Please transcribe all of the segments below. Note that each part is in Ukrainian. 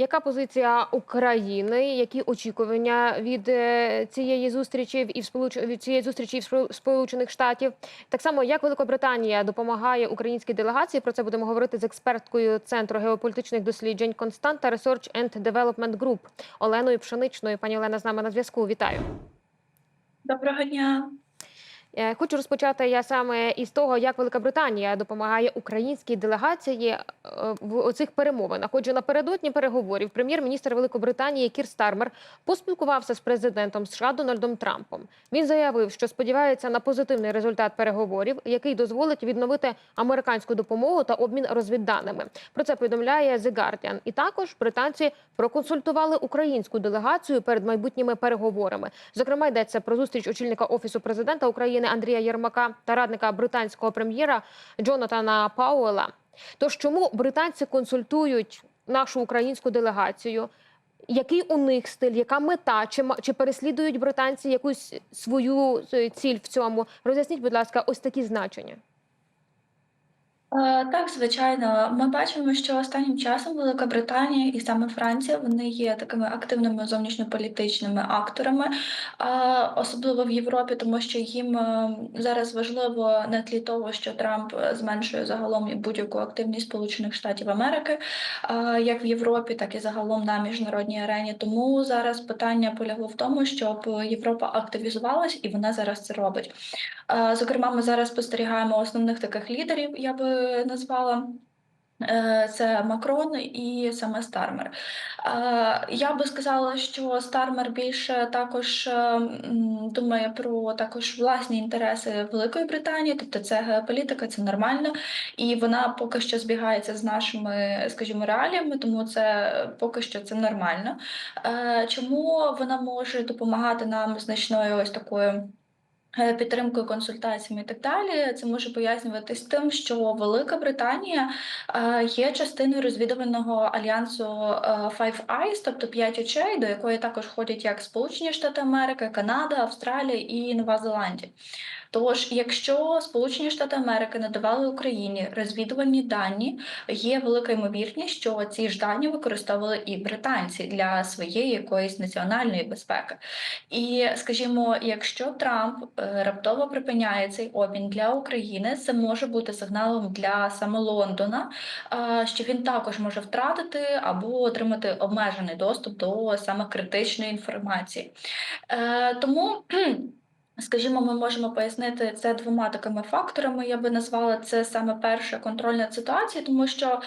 Яка позиція України? Які очікування від е, цієї зустрічі і від цієї зустрічі в Спо- Сполучених Штатів? Так само, як Великобританія допомагає українській делегації? Про це будемо говорити з експерткою Центру геополітичних досліджень Константа Research and Development Group Оленою Пшеничною. Пані Олена з нами на зв'язку. Вітаю. Доброго дня. Е, Хочу розпочати я саме із того, як Велика Британія допомагає українській делегації е, в оцих перемовинах. Отже, напередодні переговорів прем'єр-міністр Великобританії Кір Стармер поспілкувався з президентом США Дональдом Трампом. Він заявив, що сподівається на позитивний результат переговорів, який дозволить відновити американську допомогу та обмін розвідданими. Про це повідомляє The Guardian. І також британці проконсультували українську делегацію перед майбутніми переговорами. Зокрема, йдеться про зустріч очільника офісу президента України Андрія Єрмака та радника британського прем'єра Джонатана Пауела. Тож чому британці консультують нашу українську делегацію? Який у них стиль, яка мета? Чи чи переслідують британці якусь свою е, ціль в цьому? Роз'ясніть, будь ласка, ось такі значення. Е, Так, звичайно, ми бачимо, що останнім часом Велика Британія і саме Франція вони є такими активними зовнішньополітичними акторами, а особливо в Європі, тому що їм е, зараз важливо на тлі того, що Трамп е, зменшує загалом будь-яку активність Сполучених Штатів Америки, е, як в Європі, так і загалом на міжнародній арені. Тому зараз питання полягло в тому, щоб Європа активізувалась, і вона зараз це робить. Е, Зокрема, ми зараз спостерігаємо основних таких лідерів, я би назвала. Е, Це Макрон і саме Стармер. Е, Я би сказала, що Стармер більше також е, думає про також власні інтереси Великої Британії, тобто це геополітика, це нормально, і вона поки що збігається з нашими, скажімо, реаліями, тому це поки що це нормально. Е, Чому вона може допомагати нам значною ось такою? Е, підтримкою, консультаціями і так далі, це може пояснюватись тим, що Велика Британія е, є частиною розвідувального альянсу е, Five Eyes, тобто п'ять очей, до якої також входять як Сполучені Штати Америки, Канада, Австралія і Нова Зеландія. Тож, якщо Сполучені Штати Америки надавали Україні розвідувальні дані, є велика ймовірність, що ці ж дані використовували і британці для своєї якоїсь національної безпеки. І скажімо, якщо Трамп е, раптово припиняє цей обмін для України, це може бути сигналом для саме Лондона, е, що він також може втратити або отримати обмежений доступ до саме критичної інформації. Е, Тому. Скажімо, ми можемо пояснити це двома такими факторами. Я би назвала це саме перше контрольна ситуація, тому що,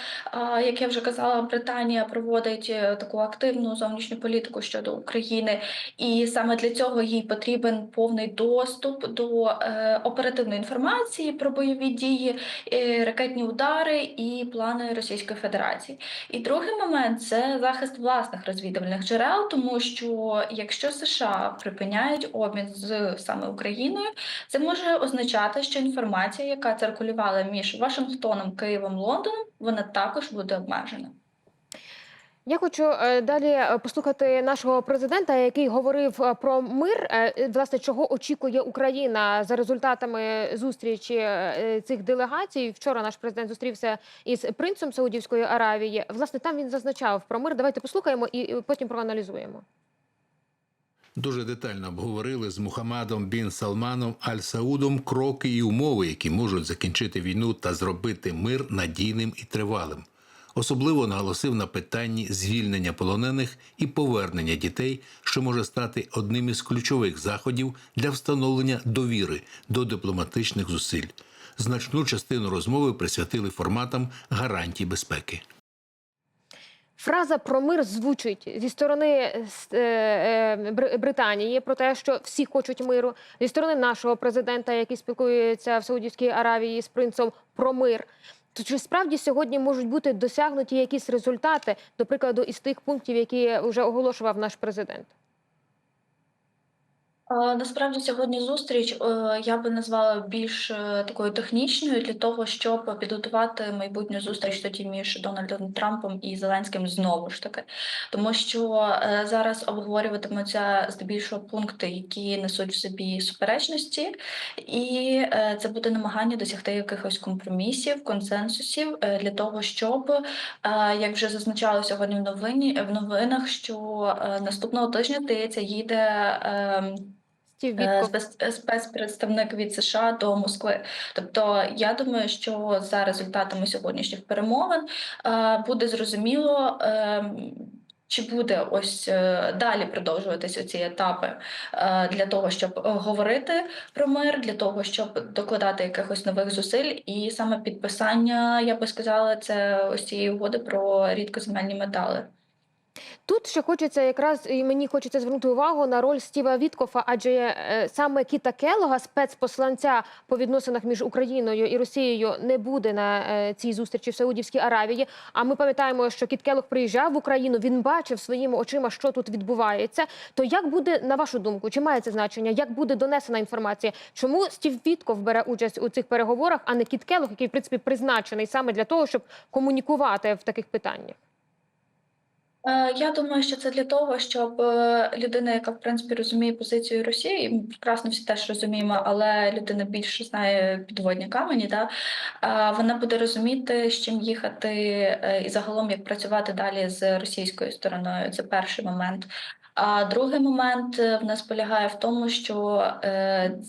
як я вже казала, Британія проводить е, таку активну зовнішню політику щодо України, і саме для цього їй потрібен повний доступ до е, оперативної інформації про бойові дії, е, ракетні удари і плани Російської Федерації. І другий момент це захист власних розвідувальних джерел, тому що якщо США припиняють обмін з саме Україною, це може означати, що інформація, яка циркулювала між Вашингтоном, Києвом, Лондоном, вона також буде обмежена. Я хочу е, далі е, послухати нашого президента, який говорив е, про мир. Власне, чого очікує Україна за результатами зустрічі цих делегацій. Вчора наш президент зустрівся із принцем Саудівської Аравії. Власне, там він зазначав про мир. Давайте послухаємо і потім проаналізуємо. Дуже детально обговорили з Мухаммадом бін Салманом Аль Саудом кроки і умови, які можуть закінчити війну та зробити мир надійним і тривалим. Особливо наголосив на питанні звільнення полонених і повернення дітей, що може стати одним із ключових заходів для встановлення довіри до дипломатичних зусиль. Значну частину розмови присвятили форматам гарантій безпеки. Фраза про мир звучить зі сторони е, е, Британії про те, що всі хочуть миру, зі сторони нашого президента, який спілкується в Саудівській Аравії з принцем про мир. То чи справді сьогодні можуть бути досягнуті якісь результати, до прикладу, із тих пунктів, які вже оголошував наш президент? Насправді сьогодні зустріч е, я би назвала більш е, такою технічною для того, щоб підготувати майбутню зустріч тоді між Дональдом Трампом і Зеленським знову ж таки, тому що е, зараз обговорюватимуться здебільшого пункти, які несуть в собі суперечності, і це буде намагання досягти якихось компромісів, консенсусів для того, щоб як вже зазначали сьогодні в новині в новинах, що наступного тижня здається їде. Стів Е, спец- спецпредставник від США до Москви. Тобто, я думаю, що за результатами сьогоднішніх перемовин е, буде зрозуміло. Чи буде ось е, далі продовжуватися ці етапи е, для того, щоб е, говорити про мир, для того, щоб докладати якихось нових зусиль, і саме підписання, я би сказала, це ось цієї угоди про рідкоземельні метали. Тут ще хочеться якраз і мені хочеться звернути увагу на роль Стіва Віткофа, адже е, саме Кіта Келога, спецпосланця по відносинах між Україною і Росією, не буде на е, цій зустрічі в Саудівській Аравії. А ми пам'ятаємо, що Кіт Келог приїжджав в Україну, він бачив своїми очима, що тут відбувається. То як буде на вашу думку, чи має це значення? Як буде донесена інформація? Чому Стів Вітков бере участь у цих переговорах, а не Кіт Келог, який в принципі призначений саме для того, щоб комунікувати в таких питаннях? Е, Я думаю, що це для того, щоб е, людина, яка в принципі розуміє позицію Росії, ми прекрасно всі теж розуміємо, але людина більше знає підводні камені, да, е, вона буде розуміти, з чим їхати і загалом як працювати далі з російською стороною. Це перший момент. А другий момент в нас полягає в тому, що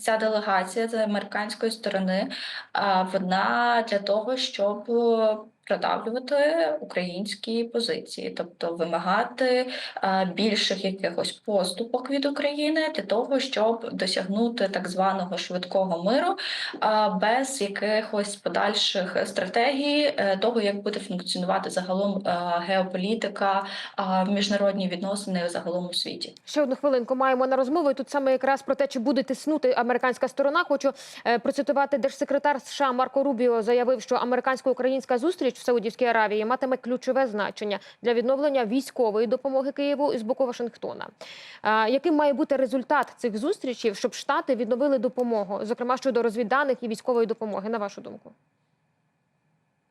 ця делегація з американської сторони, вона для того, щоб продавлювати українські позиції, тобто вимагати е, більших якихось поступок від України для того, щоб досягнути так званого швидкого миру е, без якихось подальших стратегій е, того, як буде функціонувати загалом геополітика, міжнародні відносини загалом у світі. Ще одну хвилинку маємо на розмову. І тут саме якраз про те, чи буде тиснути американська сторона. Хочу процитувати держсекретар США Марко Рубіо. Заявив, що американсько-українська зустріч в Саудівській Аравії матиме ключове значення для відновлення військової допомоги Києву з боку Вашингтона. Яким має бути результат цих зустрічей, щоб штати відновили допомогу, зокрема щодо розвідданих і військової допомоги, на вашу думку?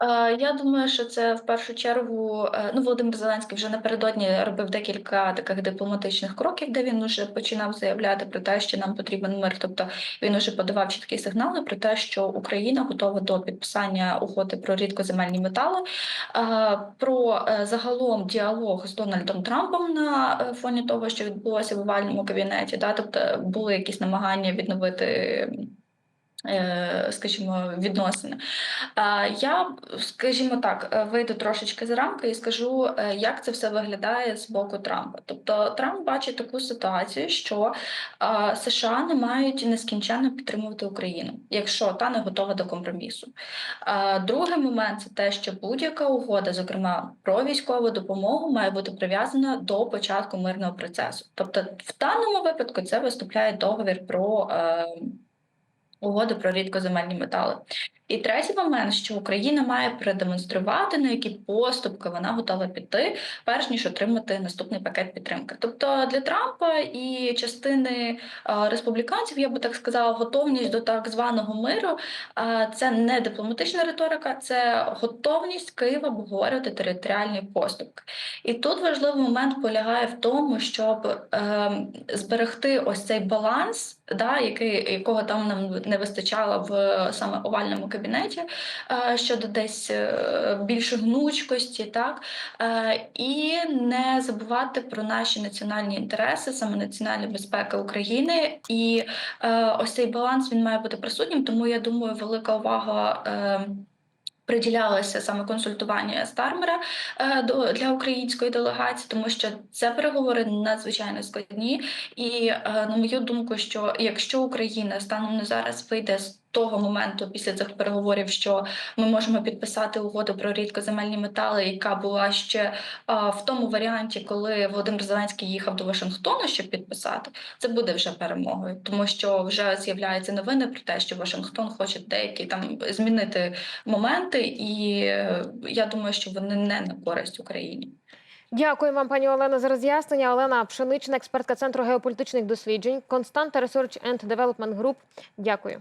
Е, Я думаю, що це в першу чергу. е, Ну, Володимир Зеленський вже напередодні робив декілька таких дипломатичних кроків, де він уже починав заявляти про те, що нам потрібен мир. Тобто він уже подавав чіткі сигнали про те, що Україна готова до підписання угоди про рідкоземельні метали, Е, про загалом діалог з Дональдом Трампом на фоні того, що відбулося в овальному кабінеті. Да? Тобто були якісь намагання відновити. Е, Скажімо, відносини. Я, скажімо так, е, вийду трошечки за рамки і скажу, е, як це все виглядає з боку Трампа. Тобто Трамп бачить таку ситуацію, що США не мають нескінченно підтримувати Україну, якщо та не готова до компромісу. Другий момент це те, що будь-яка угода, зокрема про військову допомогу, має бути прив'язана до початку мирного процесу. Тобто, в даному випадку це виступляє договір про. Угоду про рідкоземельні метали. І третій момент, що Україна має продемонструвати, на які поступки вона готова піти, перш ніж отримати наступний пакет підтримки. Тобто для Трампа і частини республіканців, я би так сказала, готовність до так званого миру це не дипломатична риторика, це готовність Києва обговорювати територіальні поступки. І тут важливий момент полягає в тому, щоб е, зберегти ось цей баланс, да, який, якого там нам не вистачало в саме овальному кабінеті, е, щодо десь більше гнучкості, так е, і не забувати про наші національні інтереси, саме національна безпека України. І е, ось цей баланс він має бути присутнім. Тому я думаю, велика увага. Приділялося саме консультування Стармера е, для української делегації, тому що це переговори надзвичайно складні, і е, на мою думку, що якщо Україна станом на зараз вийде з того моменту після цих переговорів, що ми можемо підписати угоду про рідкоземельні метали, яка була ще в тому варіанті, коли Володимир Зеленський їхав до Вашингтону, щоб підписати, це буде вже перемогою, тому що вже з'являються новини про те, що Вашингтон хоче деякі там змінити моменти, і е, я думаю, що вони не на користь Україні. Дякую вам, пані Олена, за роз'яснення. Олена Пшенична, експертка центру геополітичних досліджень, Константа Research and Development Group. Дякую.